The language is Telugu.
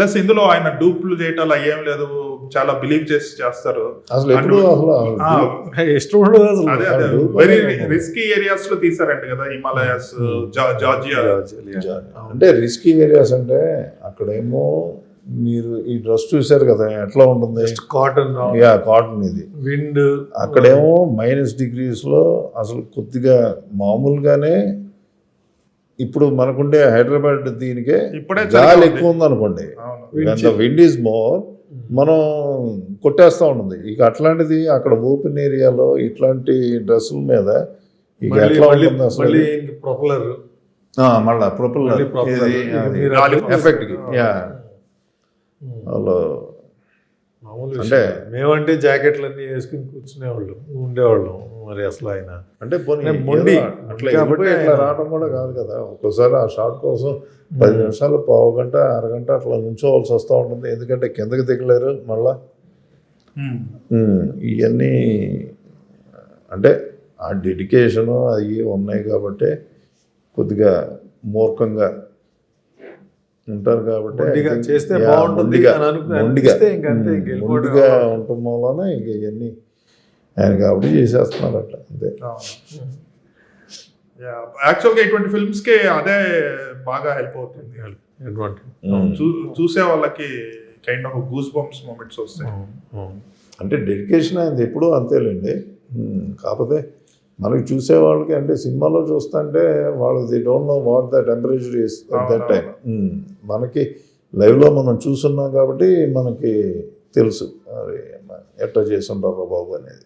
ప్లస్ ఇందులో ఆయన డూప్లు చేయటాలు ఏం లేదు. చాలా బిలీవ్ చేసి చేస్తారు. వెరీ రిస్కీ ఏరియాస్లో తీసారంట కదా హిమాలయాస్ జా- జార్జియా అంటే రిస్కీ ఏరియాస్ అంటే అక్కడేమో మీరు ఈ డ్రెస్ చూశారు కదా ఎట్లా ఉంటుంది? కాటన్ యా కాటన్ ఇది. విండ్ అక్కడేమో మైనస్ డిగ్రీస్లో అసలు కొద్దిగా మామూలుగానే ఇప్పుడు మనకుండే హైదరాబాద్ దీనికే ఇప్పుడే గాలి చలిగా ఎక్కువ ఉంది అనుకోండి అవును విండ్ ఈజ్ మోర్. మనం కొట్టేస్తూ ఉంటుంది. ఇక అట్లాంటిది అక్కడ ఓపెన్ ఏరియాలో ఇట్లాంటి డ్రెస్సుల మీద ఇక మళ్ళీ ఎట్లా మళ్ళీ ఉంటుంది అసలు? ప్రొపలర్ ఆ, మళ్ళా ఎఫెక్ట్కి. యా. వాళ్ళు మామూలు అంటే-. మేమంటే జాకెట్లు అన్ని వేసుకుని కూర్చునేవాళ్ళం ఉండేవాళ్ళం మరి అసలు ఆయన. అంటే మొండి. అట్లా కాబట్టి ఇట్లా రావడం కూడా కాదు కదా. ఒక్కోసారి ఆ షాట్ కోసం పది నిమిషాలు పావు గంట అరగంట అట్లా నుంచోవలసి వస్తూ ఉంటుంది. ఎందుకంటే కిందకి దిగలేరు మళ్ళా. ఇవన్నీ అంటే ఆ డెడికేషను అవి ఉన్నాయి కాబట్టి కొద్దిగా మూర్ఖంగా ఉంటారు కాబట్టి చేస్తే బాగుంటుంది మొండిగా. ఉండటం వలన ఇంక ఇవన్నీ ఆయన కాబట్టి చేసేస్తున్నారు అట్లా అంతే. యాక్చువల్గా ఇటువంటి ఫిల్మ్స్కి అదే బాగా హెల్ప్ అవుతుంది. చూసే వాళ్ళకి kind of goose bumps moments వస్తాయి అంటే డెడికేషన్ అయింది ఎప్పుడూ అంతేలేండి. కాకపోతే మనకి చూసే వాళ్ళకి అంటే సినిమాలో చూస్తుంటే వాళ్ళు the don't know what the temperature is at that time మనకి లైవ్లో మనం చూస్తున్నాం కాబట్టి మనకి తెలుసు. అరే ఎట్లా చేసి ఉంటారో బాబు అనేది.